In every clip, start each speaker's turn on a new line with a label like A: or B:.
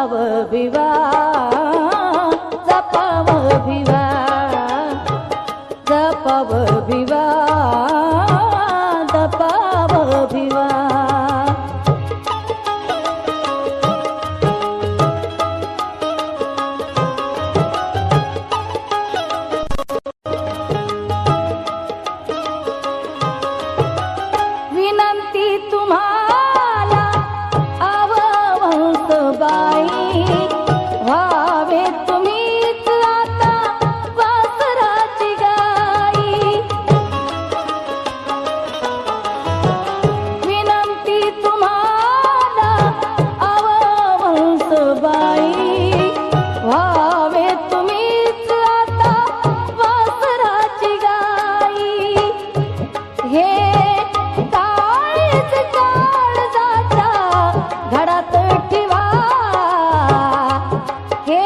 A: भाव विवाह घरात ठेवा. हे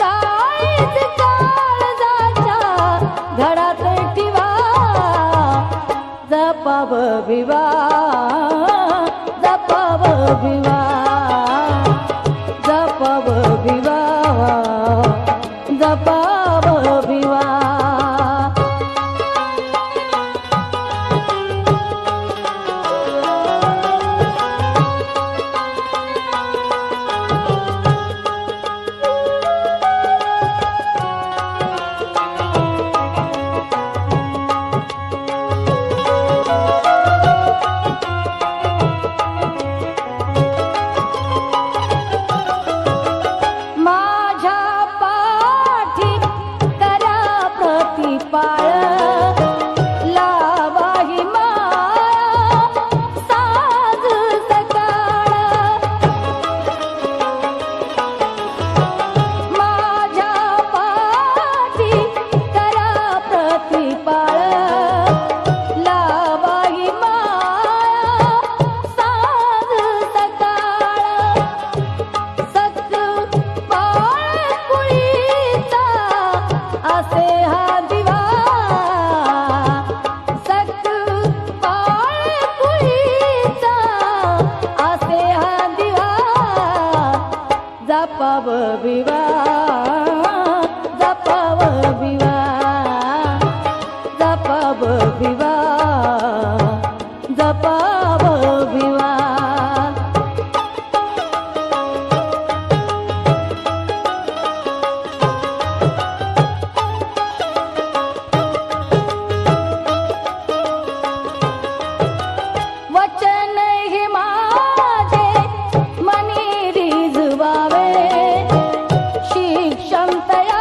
A: काळीच काळजाच्या जपाव विवा जपाव विवा जपाव विवा जपाव विवा जपा 拜呀。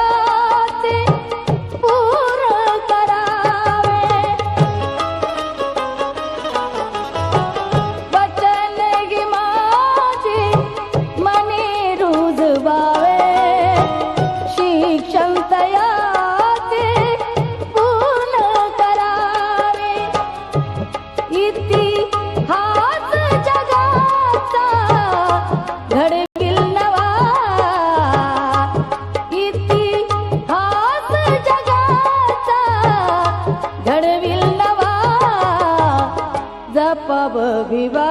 A: जपविवाप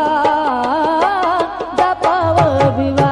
A: विवा